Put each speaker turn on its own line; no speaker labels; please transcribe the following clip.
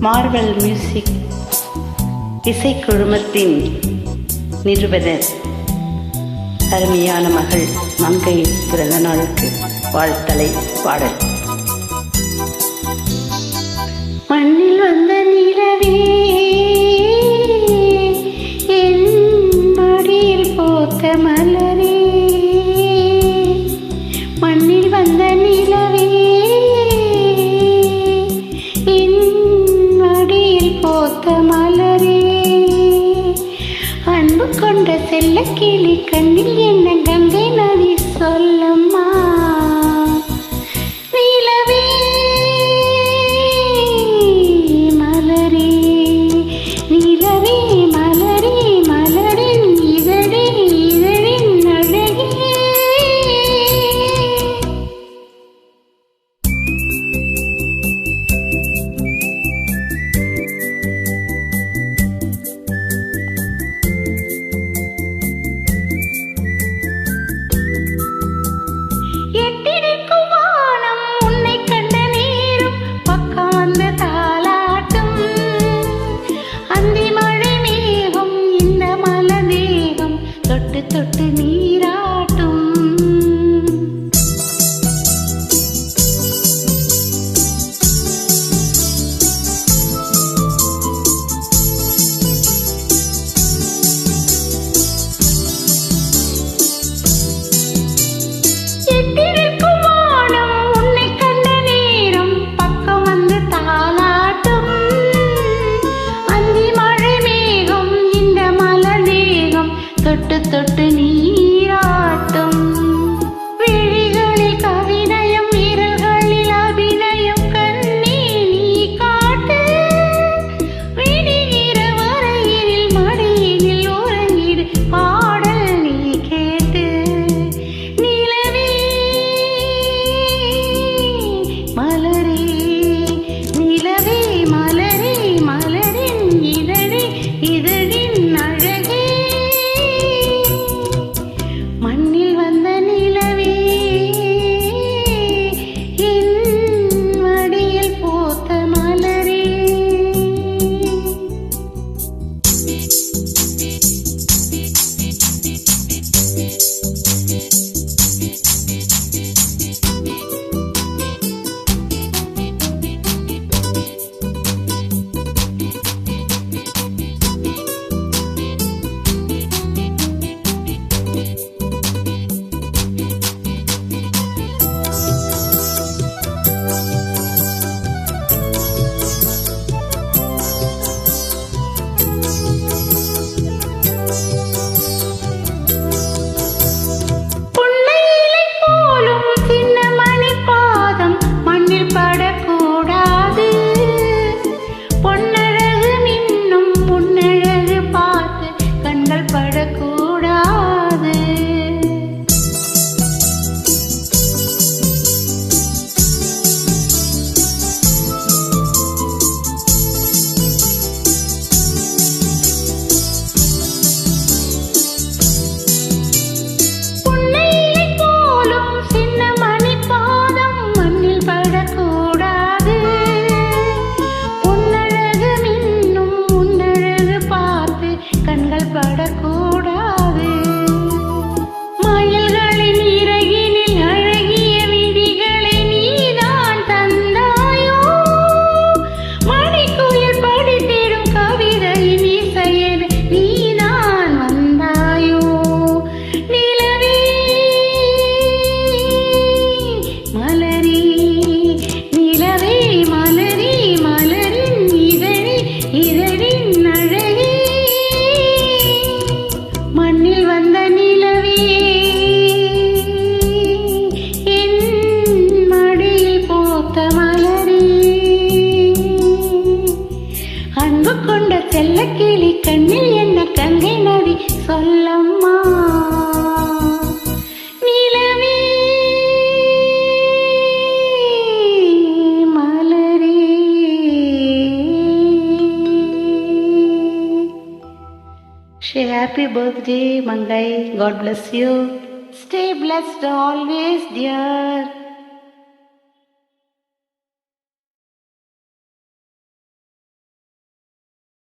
Marvel music இசைக்குழுமத்தின் நிறுவனர் அருமையான மகள் மங்கையின் பிறந்த நாளுக்கு வாழ்த்தலை பாடல். மண்ணில் வந்த நிலவே கிளி கண்ணில் என்ன கண்டேன் அதை சொல்ல Happy birthday, Mangai. God bless you. Stay blessed always, dear.